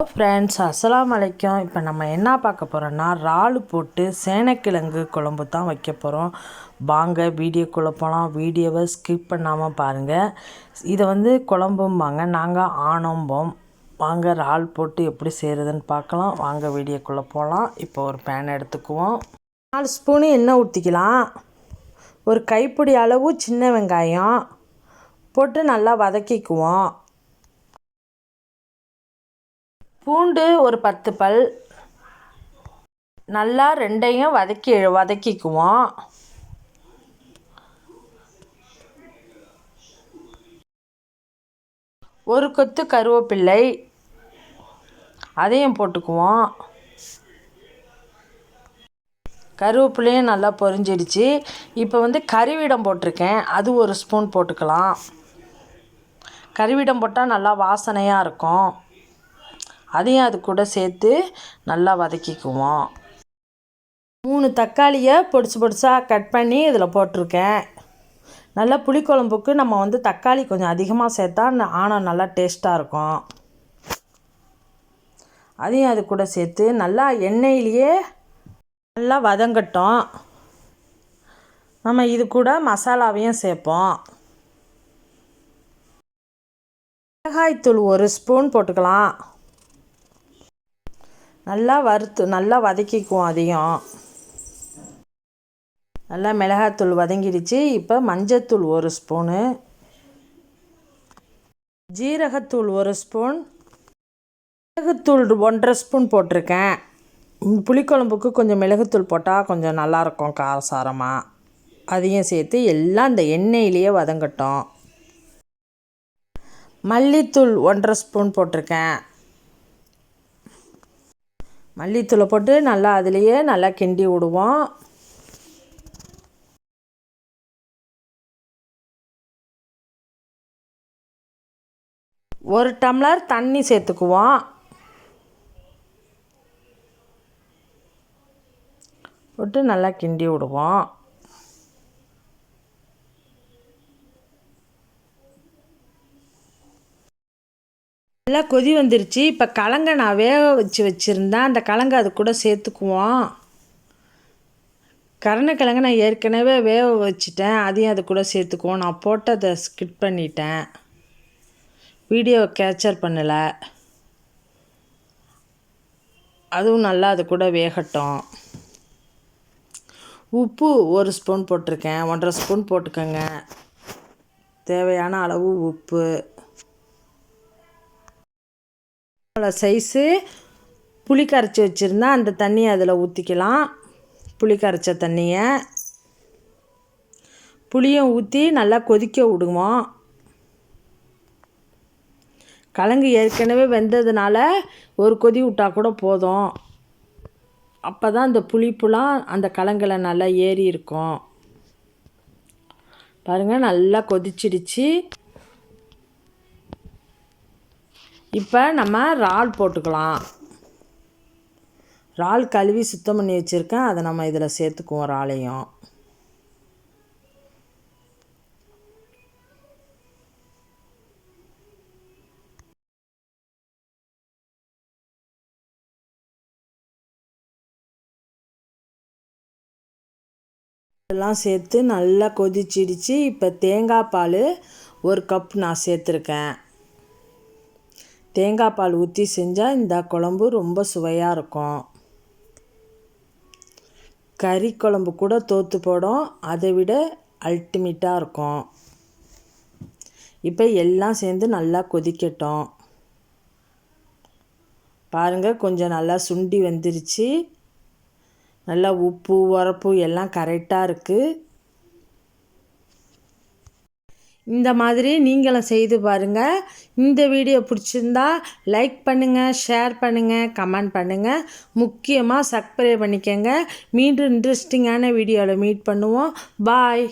Friends அஸ்லாம் அலைக்கும். இப்போ நம்ம என்ன பார்க்க போகிறோன்னா இறால் போட்டு சேனைக்கிழங்கு குழம்பு தான் வைக்க போகிறோம் வாங்க வீடியோக்குள்ளே போகலாம் வீடியோவை ஸ்கிப் பண்ணாமல் பாருங்கள் இதை வந்து குழம்பும்பாங்க. நாங்கள் ஆணம்போம் வாங்க இறால் போட்டு எப்படி செய்கிறதுன்னு பார்க்கலாம். வாங்க வீடியோக்குள்ளே போகலாம் இப்போ ஒரு பேன் எடுத்துக்குவோம். நாலு ஸ்பூனு எண்ணெய் ஊற்றிக்கலாம் ஒரு கைப்பிடி அளவு சின்ன வெங்காயம். போட்டு நல்லா வதக்கிக்குவோம். பூண்டு ஒரு பத்து பல். நல்லா ரெண்டையும் வதக்கி வதக்கிக்குவோம். ஒரு கொத்து கருவேப்பிள்ளை. அதையும் போட்டுக்குவோம். கருவேப்பிலையும் நல்லா பொரிஞ்சிடுச்சு. இப்போ வந்து கறிவிடம் போட்டிருக்கேன். அது ஒரு ஸ்பூன் போட்டுக்கலாம். கறிவிடம் போட்டால் நல்லா வாசனையாக இருக்கும். அதையும் அது கூட சேர்த்து நல்லா வதக்கிக்குவோம். மூணு தக்காளியை பொடிசு பொடிசாக கட் பண்ணி இதில் போட்டிருக்கேன். நல்லா புளிக்குழம்புக்கு நம்ம வந்து தக்காளி கொஞ்சம் அதிகமாக சேர்த்தா ஆனம் நல்லா டேஸ்ட்டாக இருக்கும். அதையும் அது கூட சேர்த்து நல்லா எண்ணெயிலேயே நல்லா வதங்கட்டும். நம்ம இது கூட மசாலாவையும் சேர்ப்போம். மிளகாய்த்தூள் ஒரு ஸ்பூன் போட்டுக்கலாம். நல்லா வறுத்து நல்லா வதக்கிக்குவோம் அதையும் நல்லா மிளகாத்தூள் வதங்கிடுச்சு இப்போ மஞ்சத்தூள் ஒரு ஸ்பூனு ஜீரகத்தூள் ஒரு ஸ்பூன் மிளகுத்தூள் ஒன்றரை ஸ்பூன் போட்டிருக்கேன். புளிக்குழம்புக்கு கொஞ்சம் மிளகுத்தூள் போட்டால் கொஞ்சம் நல்லாயிருக்கும் காரசாரமாக அதையும் சேர்த்து எல்லாம் இந்த எண்ணெயிலேயே வதங்கட்டும். மல்லித்தூள் ஒன்றரை ஸ்பூன் போட்டிருக்கேன். மல்லித்தூளை போட்டு நல்லா அதுலேயே நல்லா கிண்டி விடுவோம். ஒரு டம்ளர் தண்ணி சேர்த்துக்குவோம். போட்டு நல்லா கிண்டி விடுவோம். நல்லா கொதி வந்துருச்சு. இப்போ கலங்க நான் வேக வச்சு வச்சுருந்தேன் அந்த கலங்க அது கூட சேர்த்துக்குவோம். கருணக்கிழங்கு நான் ஏற்கனவே வேக வச்சுட்டேன். அதையும் அது கூட சேர்த்துக்குவோம். நான் போட்டதை ஸ்கிப் பண்ணிட்டேன். வீடியோவை கேப்சர் பண்ணலை. அதுவும் நல்லா அது கூட வேகட்டும். உப்பு ஒரு ஸ்பூன் போட்டிருக்கேன். ஒன்றரை ஸ்பூன் போட்டுக்கோங்க. தேவையான அளவு உப்பு. சைஸு புளி கரைச்சி வச்சுருந்தா அந்த தண்ணியை அதில் ஊற்றிக்கலாம் புளி கரைச்ச தண்ணியை. புளியும் ஊற்றி நல்லா கொதிக்க விடுவோம். கலங்கு ஏற்கனவே வெந்ததுனால ஒரு கொதி விட்டால் கூட போதும். அப்போ தான் இந்த புளிப்புலாம் அந்த கலங்கில் நல்லா ஏறி இருக்கும். பாருங்கள் நல்லா கொதிச்சிடுச்சு. இப்போ நம்ம இறால் போட்டுக்கலாம். இறால் கழுவி சுத்தம் பண்ணி வச்சுருக்கேன். அதை நம்ம இதில் சேர்த்துக்குவோம் இறாலையும். இதெல்லாம் சேர்த்து நல்லா கொதிச்சிடுச்சு. இப்போ தேங்காய் பால் ஒரு கப் நான் சேர்த்துருக்கேன். தேங்காய் பால் ஊற்றி செஞ்சால் இந்த குழம்பு ரொம்ப சுவையாக இருக்கும். கறி குழம்பு கூட தோற்று போடும். அதை விட அல்டிமேட்டாக இருக்கும். இப்போ எல்லாம் சேர்ந்து நல்லா கொதிக்கட்டும். பாருங்கள் கொஞ்சம் நல்லா சுண்டி வந்துருச்சு. நல்லா உப்பு உரப்பு எல்லாம் கரெக்டாக இருக்குது இந்த மாதிரி நீங்களும் செய்து பாருங்கள் இந்த வீடியோ பிடிச்சிருந்தா லைக் பண்ணுங்கள் ஷேர் பண்ணுங்கள் கமெண்ட் பண்ணுங்கள் முக்கியமாக சப்ஸ்கிரைப் பண்ணிக்கோங்க. மீண்டும் இன்ட்ரெஸ்டிங்கான வீடியோவில் மீட் பண்ணுவோம். பாய்